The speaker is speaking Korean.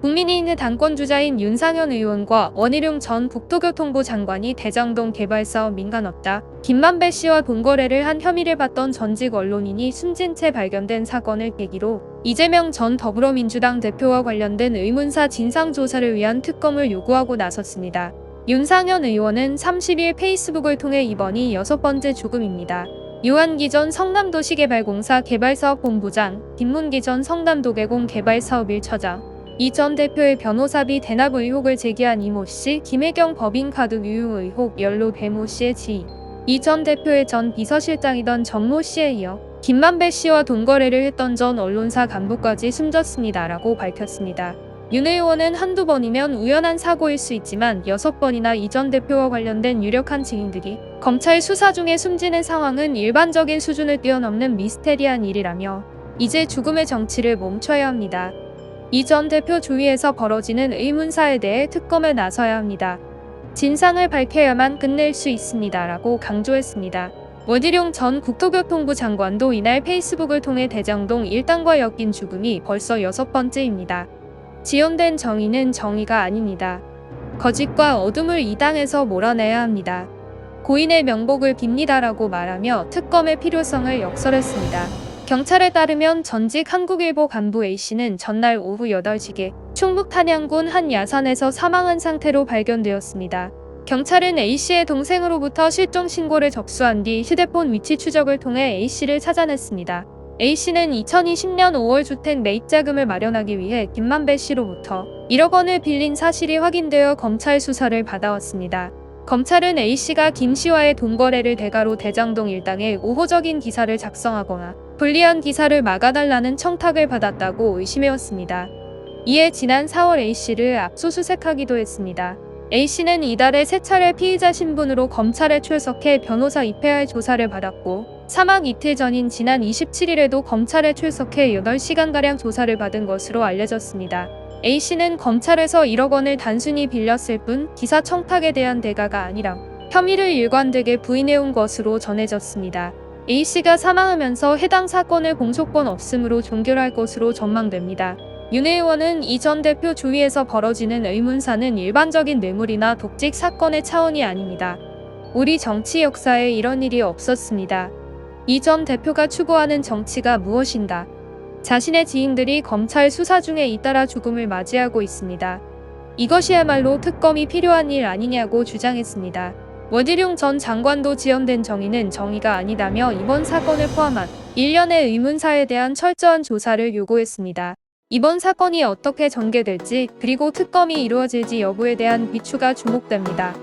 국민의힘의 당권주자인 윤상현 의원과 원희룡 전 국토교통부 장관이 대장동 개발사업 민간업자 김만배 씨와 돈거래를 한 혐의를 받던 전직 언론인이 숨진 채 발견된 사건을 계기로 이재명 전 더불어민주당 대표와 관련된 의문사 진상조사를 위한 특검을 요구하고 나섰습니다. 윤상현 의원은 30일 페이스북을 통해 이번이 여섯 번째 죽음입니다. 유한기 전 성남도시개발공사 개발사업 본부장, 김문기 전 성남도계공 개발사업 1처장, 이 전 대표의 변호사비 대납 의혹을 제기한 이모 씨, 김혜경 법인카드 유용 의혹 연루 배모 씨의 지인, 이 전 대표의 전 비서실장이던 전모 씨에 이어 김만배 씨와 돈 거래를 했던 전 언론사 간부까지 숨졌습니다라고 밝혔습니다. 윤 의원은 한두 번이면 우연한 사고일 수 있지만 여섯 번이나 이 전 대표와 관련된 유력한 증인들이 검찰 수사 중에 숨지는 상황은 일반적인 수준을 뛰어넘는 미스테리한 일이라며 이제 죽음의 정치를 멈춰야 합니다. 이 전 대표 주위에서 벌어지는 의문사에 대해 특검에 나서야 합니다. 진상을 밝혀야만 끝낼 수 있습니다 라고 강조했습니다. 원희룡 전 국토교통부 장관도 이날 페이스북을 통해 대장동 일당과 엮인 죽음이 벌써 여섯 번째입니다. 지연된 정의는 정의가 아닙니다. 거짓과 어둠을 이 땅에서 몰아내야 합니다. 고인의 명복을 빕니다라고 말하며 특검의 필요성을 역설했습니다. 경찰에 따르면 전직 한국일보 간부 A씨는 전날 오후 8시께 충북 탄양군 한 야산에서 사망한 상태로 발견되었습니다. 경찰은 A씨의 동생으로부터 실종 신고를 접수한 뒤 휴대폰 위치 추적을 통해 A씨를 찾아냈습니다. A씨는 2020년 5월 주택 매입 자금을 마련하기 위해 김만배 씨로부터 1억 원을 빌린 사실이 확인되어 검찰 수사를 받아왔습니다. 검찰은 A씨가 김 씨와의 돈거래를 대가로 대장동 일당에 우호적인 기사를 작성하거나 불리한 기사를 막아달라는 청탁을 받았다고 의심해왔습니다. 이에 지난 4월 A씨를 압수수색하기도 했습니다. A씨는 이달에 세 차례 피의자 신분으로 검찰에 출석해 변호사 입회할 조사를 받았고 사망 이틀 전인 지난 27일에도 검찰에 출석해 8시간가량 조사를 받은 것으로 알려졌습니다. A씨는 검찰에서 1억 원을 단순히 빌렸을 뿐 기사 청탁에 대한 대가가 아니라 혐의를 일관되게 부인해온 것으로 전해졌습니다. A씨가 사망하면서 해당 사건을 공소권 없음으로 종결할 것으로 전망됩니다. 윤 의원은 이 전 대표 주위에서 벌어지는 의문사는 일반적인 뇌물이나 독직 사건의 차원이 아닙니다. 우리 정치 역사에 이런 일이 없었습니다. 이 전 대표가 추구하는 정치가 무엇인가? 자신의 지인들이 검찰 수사 중에 잇따라 죽음을 맞이하고 있습니다. 이것이야말로 특검이 필요한 일 아니냐고 주장했습니다. 원희룡 전 장관도 지연된 정의는 정의가 아니다며 이번 사건을 포함한 일련의 의문사에 대한 철저한 조사를 요구했습니다. 이번 사건이 어떻게 전개될지 그리고 특검이 이루어질지 여부에 대한 비추가 주목됩니다.